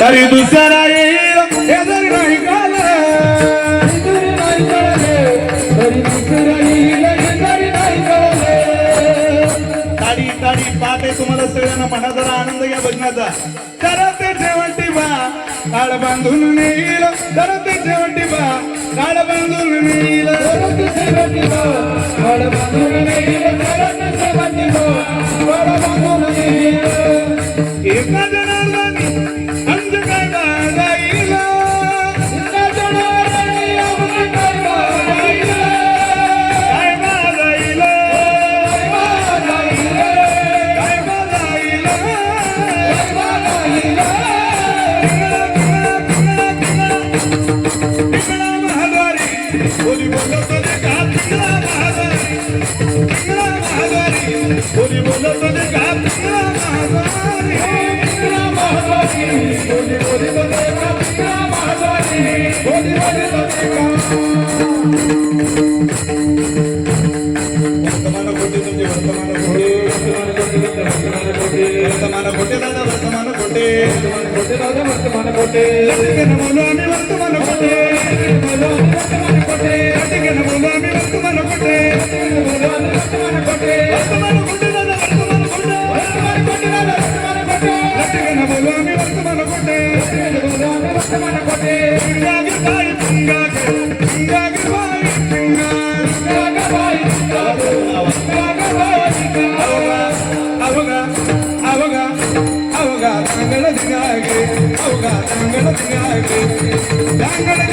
तरी दुसरा येईल हे नाही ताडी ताडी पाहते तुम्हाला सगळ्यांना म्हणा जरा आनंद घ्या बघण्याचा करा ते बा काळ बांधून नेईल करा ते बा काळ बांधून येईल बा वर्तमान कोटे वर्तमान कोटे वर्तमान कोटे वर्तमान कोटे Dangle, dangle, dangle, dangle.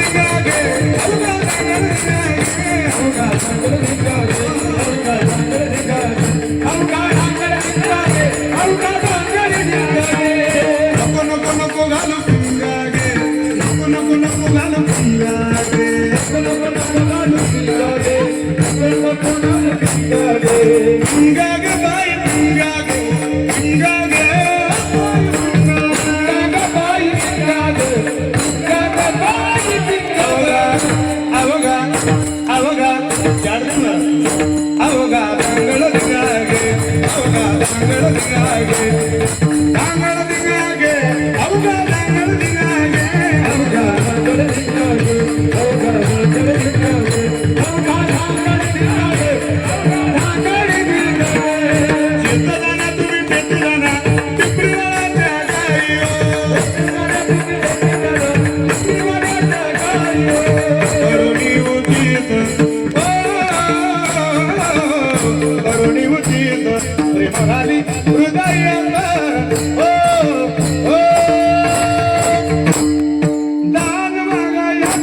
ಅವಗ ಮಂಗಳದಿಗಾಗಿ कोणी उचित प्रेमराली हृदयात हो हो दान मागायात